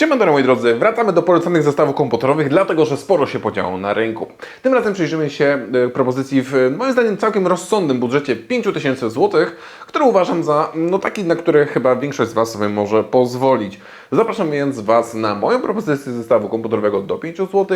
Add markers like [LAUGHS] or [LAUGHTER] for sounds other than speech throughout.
Siemano moi drodzy, wracamy do polecanych zestawów komputerowych, dlatego że sporo się podziało na rynku. Tym razem przyjrzymy się e, propozycji w moim zdaniem całkiem rozsądnym budżecie 5000 zł, który uważam za no taki, na który chyba większość z Was sobie może pozwolić. Zapraszam więc Was na moją propozycję zestawu komputerowego do 5 zł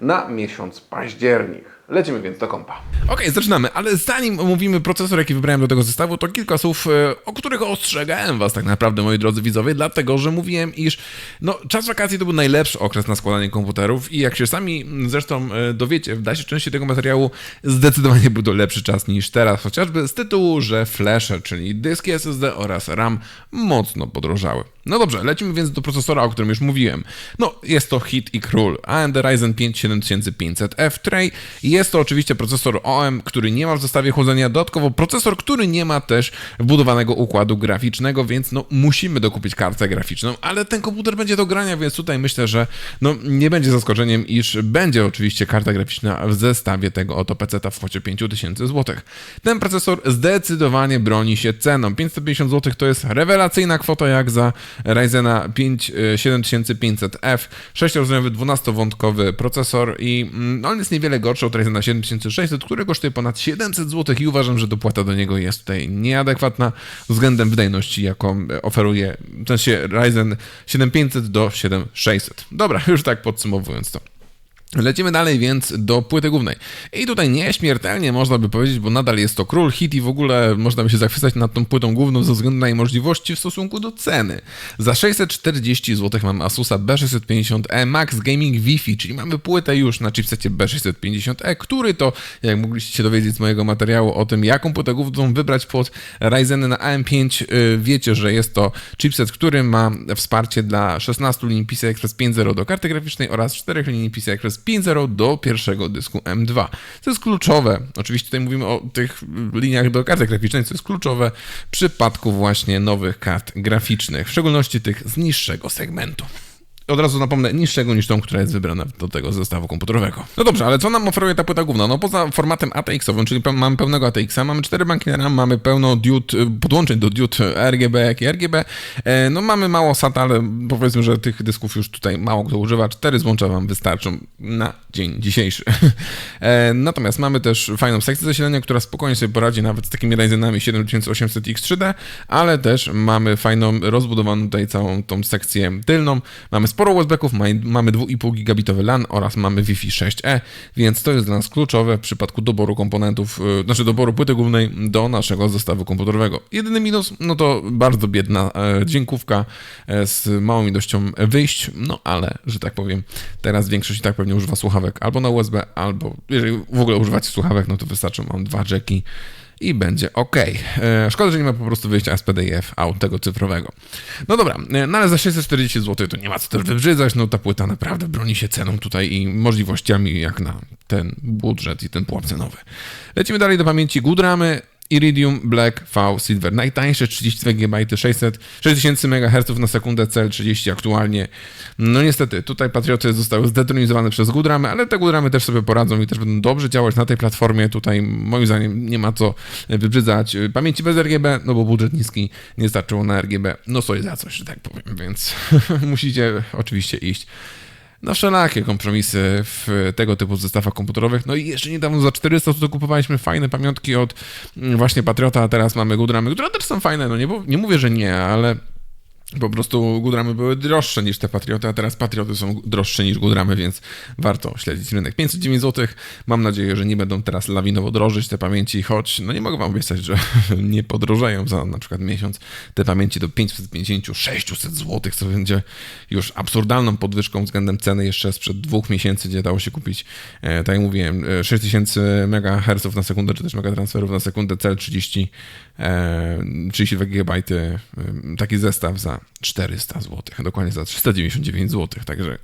na miesiąc październik. Lecimy więc do kompa. Okej, zaczynamy, ale zanim omówimy procesor, jaki wybrałem do tego zestawu, to kilka słów, e, o których ostrzegałem was tak naprawdę, moi drodzy widzowie, dlatego, że mówiłem, iż no, czas wakacji to był najlepszy okres na składanie komputerów i jak się sami zresztą e, dowiecie w dalszej części tego materiału, zdecydowanie był to lepszy czas niż teraz, chociażby z tytułu, że flesze, czyli dyski SSD oraz RAM mocno podrożały. No dobrze, lecimy więc do procesora, o którym już mówiłem. No, jest to hit i król. AMD Ryzen 5 7500F Tray. Jest to oczywiście procesor OM, który nie ma w zestawie chłodzenia, dodatkowo procesor, który nie ma też wbudowanego układu graficznego, więc no musimy dokupić kartę graficzną, ale ten komputer będzie do grania, więc tutaj myślę, że no nie będzie zaskoczeniem, iż będzie oczywiście karta graficzna w zestawie tego oto PC-ta w kwocie 5000 zł. Ten procesor zdecydowanie broni się ceną. 550 zł to jest rewelacyjna kwota jak za Ryzena 5 7500F, 6-rodzeniowy 12-wątkowy procesor i mm, on jest niewiele gorszy od Ryzena 7600, który kosztuje ponad 700 zł i uważam, że dopłata do niego jest tutaj nieadekwatna względem wydajności, jaką oferuje w sensie Ryzen 7500 do 7600. Dobra, już tak podsumowując to. Lecimy dalej więc do płyty głównej. I tutaj nieśmiertelnie można by powiedzieć, bo nadal jest to król hit i w ogóle można by się zachwycać nad tą płytą główną ze względu na jej możliwości w stosunku do ceny. Za 640 zł mamy Asusa B650E Max Gaming Wi-Fi, czyli mamy płytę już na chipsecie B650E, który to, jak mogliście się dowiedzieć z mojego materiału o tym, jaką płytę główną wybrać pod Ryzeny na AM5, wiecie, że jest to chipset, który ma wsparcie dla 16 linii PCI Express 5.0 do karty graficznej oraz 4 linii PCI Express 5.0 do pierwszego dysku M2. To jest kluczowe. Oczywiście tutaj mówimy o tych liniach do karty graficznej, co jest kluczowe w przypadku właśnie nowych kart graficznych, w szczególności tych z niższego segmentu od razu napomnę, niższego niż tą, która jest wybrana do tego zestawu komputerowego. No dobrze, ale co nam oferuje ta płyta główna? No poza formatem ATX-owym, czyli mamy pełnego ATX-a, mamy 4 banki RAM, mamy pełno diod, podłączeń do diod RGB, jak i RGB. E, no mamy mało SATA, ale powiedzmy, że tych dysków już tutaj mało kto używa. 4 złącza wam wystarczą na dzień dzisiejszy. [LAUGHS] E, natomiast mamy też fajną sekcję zasilania, która spokojnie sobie poradzi nawet z takimi Ryzenami 7800X3D, ale też mamy fajną, rozbudowaną tutaj całą tą sekcję tylną. Mamy sporo USB-ków, mamy 2,5 gigabitowy LAN oraz mamy Wi-Fi 6E, więc to jest dla nas kluczowe w przypadku doboru komponentów, yy, znaczy doboru płyty głównej do naszego zestawu komputerowego. Jedyny minus, no to bardzo biedna e, dźwiękówka e, z małą ilością wyjść, no ale, że tak powiem, teraz większość i tak pewnie używa słuchawek albo na USB, albo jeżeli w ogóle używacie słuchawek, no to wystarczą mam dwa jacki i będzie ok. E, szkoda, że nie ma po prostu wyjścia SPDIF out tego cyfrowego. No dobra, e, no ale za 640 zł to nie ma co też wybrzydzać, no ta płyta naprawdę broni się ceną tutaj i możliwościami jak na ten budżet i ten pułap cenowy. Lecimy dalej do pamięci Goodramy. Iridium Black V Silver. Najtańsze 32 GB 600, 6000 MHz na sekundę, cel 30 aktualnie. No niestety, tutaj Patrioty zostały zdetronizowane przez Goodramy, ale te Goodramy też sobie poradzą i też będą dobrze działać na tej platformie. Tutaj moim zdaniem nie ma co wybrzydzać pamięci bez RGB, no bo budżet niski nie starczyło na RGB. No stoi za coś, że tak powiem, więc [LAUGHS] musicie oczywiście iść no wszelakie kompromisy w tego typu zestawach komputerowych. No i jeszcze niedawno za 400 to kupowaliśmy fajne pamiątki od mm, właśnie Patriota, a teraz mamy Goodramy, które też są fajne, no nie, nie mówię, że nie, ale po prostu Goodramy były droższe niż te Patrioty, a teraz Patrioty są droższe niż Goodramy, więc warto śledzić rynek. 509 zł. Mam nadzieję, że nie będą teraz lawinowo drożyć te pamięci, choć no nie mogę wam obiecać, że [LAUGHS] nie podrożeją za na przykład miesiąc te pamięci do 550-600 zł, co będzie już absurdalną podwyżką względem ceny jeszcze sprzed dwóch miesięcy, gdzie dało się kupić, e, tak jak mówiłem, 6000 MHz na sekundę, czy też megatransferów na sekundę, cel 30, e, 32 GB, e, taki zestaw za 400 zł, dokładnie za 399 zł, także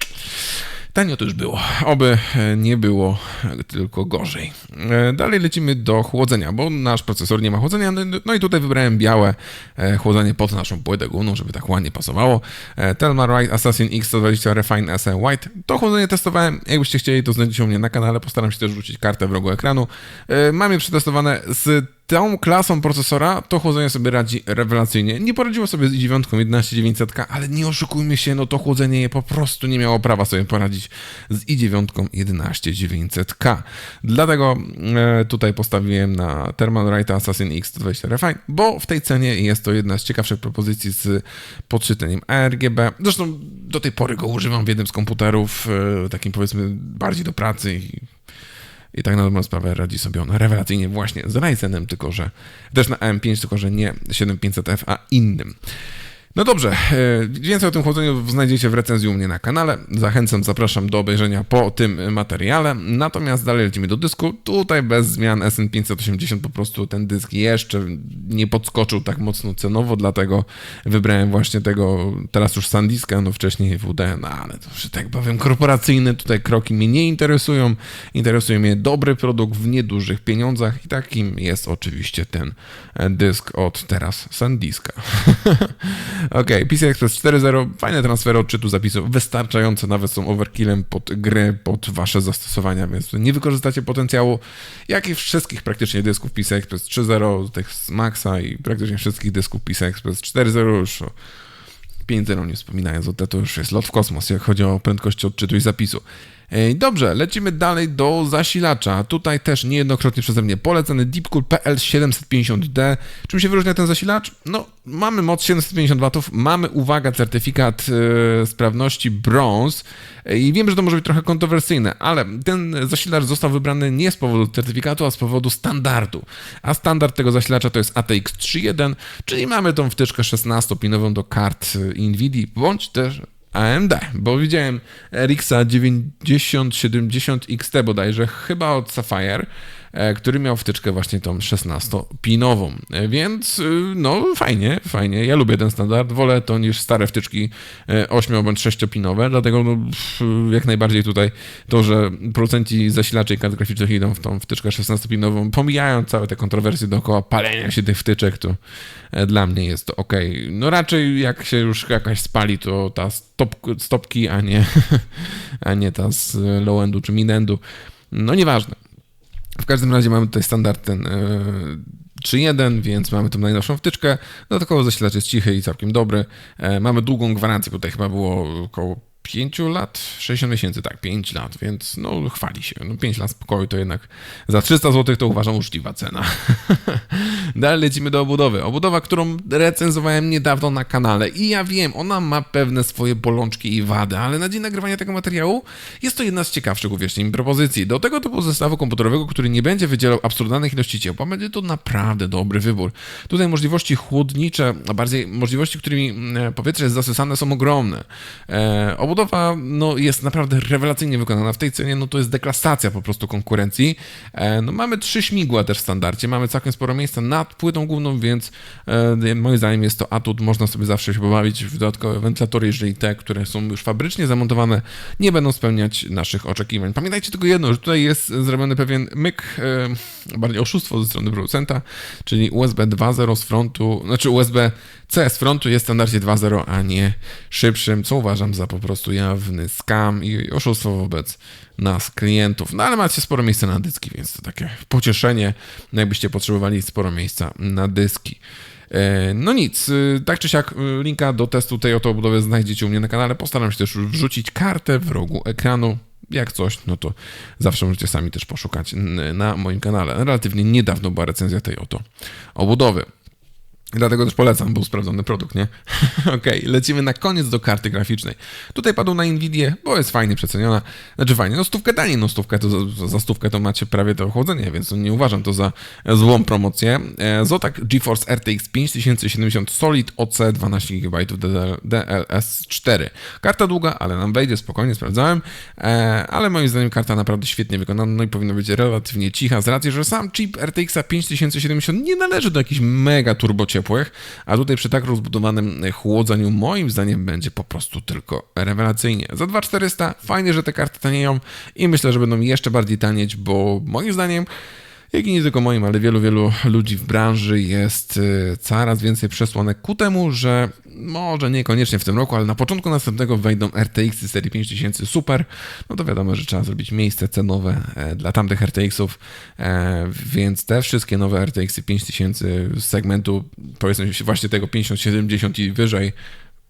tanio to już było. Oby e, nie było tylko gorzej. E, dalej lecimy do chłodzenia, bo nasz procesor nie ma chłodzenia, no, no i tutaj wybrałem białe e, chłodzenie pod naszą płytę główną, żeby tak ładnie pasowało. Telmar White Assassin X120 Refine SE White. To chłodzenie testowałem, jakbyście chcieli to znajdziecie u mnie na kanale, postaram się też wrzucić kartę w rogu ekranu. Mam je przetestowane z tą klasą procesora to chłodzenie sobie radzi rewelacyjnie. Nie poradziło sobie z i9 11900K, ale nie oszukujmy się, no to chłodzenie po prostu nie miało prawa sobie poradzić z i9 11900K. Dlatego e, tutaj postawiłem na Thermalright Assassin X120 Refine, bo w tej cenie jest to jedna z ciekawszych propozycji z podczyteniem ARGB. Zresztą do tej pory go używam w jednym z komputerów, e, takim powiedzmy bardziej do pracy i i tak na dobrą sprawę radzi sobie on rewelacyjnie właśnie z Ryzenem, tylko że też na AM5, tylko że nie 7500F, a innym. No dobrze, e, więcej o tym chłodzeniu znajdziecie w recenzji u mnie na kanale. Zachęcam, zapraszam do obejrzenia po tym materiale. Natomiast dalej lecimy do dysku. Tutaj bez zmian SN580 po prostu ten dysk jeszcze nie podskoczył tak mocno cenowo, dlatego wybrałem właśnie tego, teraz już SanDiska, no wcześniej WD, no ale to, że tak powiem, korporacyjne tutaj kroki mnie nie interesują. Interesuje mnie dobry produkt w niedużych pieniądzach i takim jest oczywiście ten dysk od teraz SanDiska. [LAUGHS] Ok, PC Express 4.0, fajne transfery odczytu zapisów, wystarczające nawet są overkillem pod gry, pod wasze zastosowania, więc nie wykorzystacie potencjału, jak i wszystkich praktycznie dysków PC Express 3.0, tych z Maxa i praktycznie wszystkich dysków PC Express 4.0 już o 5.0 nie wspominając o to już jest lot w kosmos, jak chodzi o prędkość odczytu i zapisu. Dobrze, lecimy dalej do zasilacza. Tutaj też niejednokrotnie przeze mnie polecany Deepcool PL750D. Czym się wyróżnia ten zasilacz? No, mamy moc 750 W, mamy, uwaga, certyfikat e, sprawności E, i wiem, że to może być trochę kontrowersyjne, ale ten zasilacz został wybrany nie z powodu certyfikatu, a z powodu standardu. A standard tego zasilacza to jest ATX 3.1, czyli mamy tą wtyczkę 16-pinową do kart e, NVIDIA, bądź też AMD, bo widziałem RX 9070 XT bodajże, chyba od Sapphire, który miał wtyczkę właśnie tą 16-pinową. E, Więc y, no fajnie, fajnie. Ja lubię ten standard, wolę to niż stare wtyczki 8 bądź 6-pinowe, dlatego no, jak najbardziej tutaj to, że producenci zasilaczy i kart graficznych idą w tą wtyczkę 16-pinową, pomijając całe te kontrowersje dookoła palenia się tych wtyczek, to e, dla mnie jest to ok. No raczej jak się już jakaś spali, to ta stop, stopki, a nie, [LAUGHS] a nie ta z low-endu czy mid-endu. No nieważne. W każdym razie mamy tutaj standard ten e, 3.1, więc mamy tą najnowszą wtyczkę. Dodatkowo zasilacz jest cichy i całkiem dobry. E, mamy długą gwarancję, bo tutaj chyba było około 5 lat, 60 miesięcy, tak, 5 lat, więc no chwali się. No 5 lat spokoju to jednak za 300 zł to uważam uczciwa cena. [LAUGHS] Dalej lecimy do obudowy. Obudowa, którą recenzowałem niedawno na kanale i ja wiem, ona ma pewne swoje bolączki i wady, ale na dzień nagrywania tego materiału jest to jedna z ciekawszych, uwierzcie mi, propozycji. Do tego typu zestawu komputerowego, który nie będzie wydzielał absurdalnych ilości ciepła, będzie to naprawdę dobry wybór. Tutaj możliwości chłodnicze, a bardziej możliwości, którymi e, powietrze jest zasysane są ogromne. E, obudowa no, jest naprawdę rewelacyjnie wykonana. W tej cenie no, to jest deklasacja po prostu konkurencji. E, no, mamy trzy śmigła też w standardzie, mamy całkiem sporo miejsca nad płytą główną, więc e, moim zdaniem jest to atut. Można sobie zawsze się pobawić w dodatkowe wentylatory, jeżeli te, które są już fabrycznie zamontowane, nie będą spełniać naszych oczekiwań. Pamiętajcie tylko jedno, że tutaj jest zrobiony pewien myk, e, bardziej oszustwo ze strony producenta, czyli USB 2.0 z frontu, znaczy USB C z frontu jest w standardzie 2.0, a nie szybszym, co uważam za po prostu jawny scam i oszustwo wobec nas, klientów. No ale macie sporo miejsca na dyski, więc to takie pocieszenie, jakbyście potrzebowali sporo miejsca na dyski. E, No nic, y, tak czy siak y, linka do testu tej oto obudowy znajdziecie u mnie na kanale. Postaram się też wrzucić kartę w rogu ekranu. Jak coś, no to zawsze możecie sami też poszukać na moim kanale. Relatywnie niedawno była recenzja tej oto obudowy. Dlatego też polecam, był sprawdzony produkt, nie? [LAUGHS] Okej, lecimy na koniec do karty graficznej. Tutaj padł na Nvidia, bo jest fajnie przeceniona. Znaczy fajnie, no stówkę taniej, no stówkę to za, za stówkę to macie prawie to ochłodzenie, więc nie uważam to za złą promocję. E, Zotac GeForce RTX 5070 Solid OC 12 GB DLS4. Karta długa, ale nam wejdzie, spokojnie sprawdzałem, e, ale moim zdaniem karta naprawdę świetnie wykonana, no i powinna być relatywnie cicha, z racji, że sam chip RTX 5070 nie należy do jakichś mega turbo ciepłych, a tutaj przy tak rozbudowanym chłodzeniu moim zdaniem będzie po prostu tylko rewelacyjnie. Za 2400 fajnie, że te karty tanieją i myślę, że będą jeszcze bardziej tanieć, bo moim zdaniem jak i nie tylko moim, ale wielu, wielu ludzi w branży jest y, coraz więcej przesłanek ku temu, że może niekoniecznie w tym roku, ale na początku następnego wejdą RTX -y serii 5000 Super, no to wiadomo, że trzeba zrobić miejsce cenowe e, dla tamtych RTX-ów, e, więc te wszystkie nowe RTX -y 5000 z segmentu, powiedzmy właśnie tego 5070 i wyżej,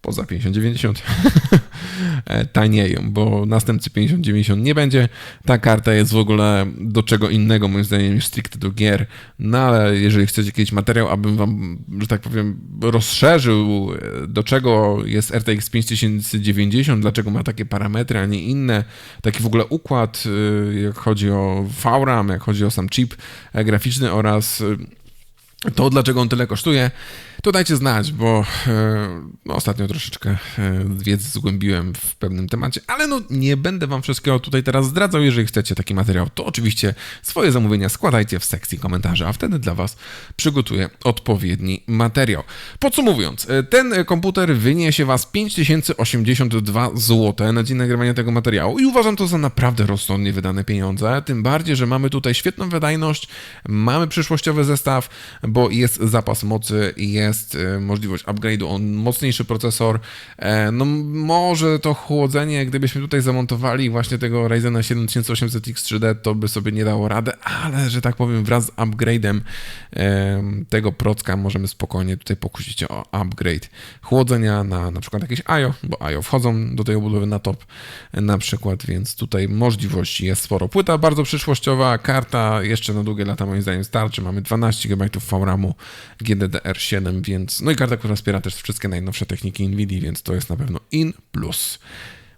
poza 5090 [LAUGHS] e, tanieją, bo następcy 5090 nie będzie. Ta karta jest w ogóle do czego innego, moim zdaniem, niż stricte do gier. No ale jeżeli chcecie jakiś materiał, abym wam, że tak powiem, rozszerzył, e, do czego jest RTX 5090, dlaczego ma takie parametry, a nie inne, taki w ogóle układ, e, jak chodzi o VRAM, jak chodzi o sam chip graficzny oraz to, dlaczego on tyle kosztuje, to dajcie znać, bo e, no, ostatnio troszeczkę e, wiedzy zgłębiłem w pewnym temacie, ale no nie będę wam wszystkiego tutaj teraz zdradzał. Jeżeli chcecie taki materiał, to oczywiście swoje zamówienia składajcie w sekcji komentarzy, a wtedy dla was przygotuję odpowiedni materiał. Podsumowując, e, ten komputer wyniesie was 5082 zł na dzień nagrywania tego materiału i uważam to za naprawdę rozsądnie wydane pieniądze, tym bardziej, że mamy tutaj świetną wydajność, mamy przyszłościowy zestaw, bo jest zapas mocy i jest e, możliwość upgrade'u o mocniejszy procesor. E, No może to chłodzenie, gdybyśmy tutaj zamontowali właśnie tego Ryzena 7800X 3D, to by sobie nie dało rady, ale że tak powiem wraz z upgrade'em tego procka możemy spokojnie tutaj pokusić o upgrade chłodzenia na na przykład jakieś IO, bo IO wchodzą do tej obudowy na top e, na przykład, więc tutaj możliwości jest sporo. Płyta bardzo przyszłościowa, karta jeszcze na długie lata moim zdaniem starczy, mamy 12 GB VRAMu GDDR7, więc no i karta, która wspiera też wszystkie najnowsze techniki NVIDIA, więc to jest na pewno in plus.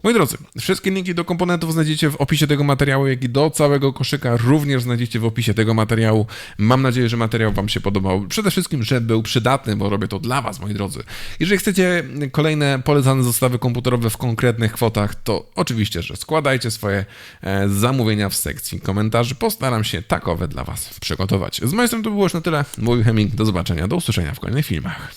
Moi drodzy, wszystkie linki do komponentów znajdziecie w opisie tego materiału, jak i do całego koszyka również znajdziecie w opisie tego materiału. Mam nadzieję, że materiał Wam się podobał. Przede wszystkim, że był przydatny, bo robię to dla Was, moi drodzy. Jeżeli chcecie kolejne polecane zestawy komputerowe w konkretnych kwotach, to oczywiście, że składajcie swoje e, zamówienia w sekcji komentarzy. Postaram się takowe dla Was przygotować. Z mojej strony to było już na tyle. Mówił Heming. Do zobaczenia, do usłyszenia w kolejnych filmach.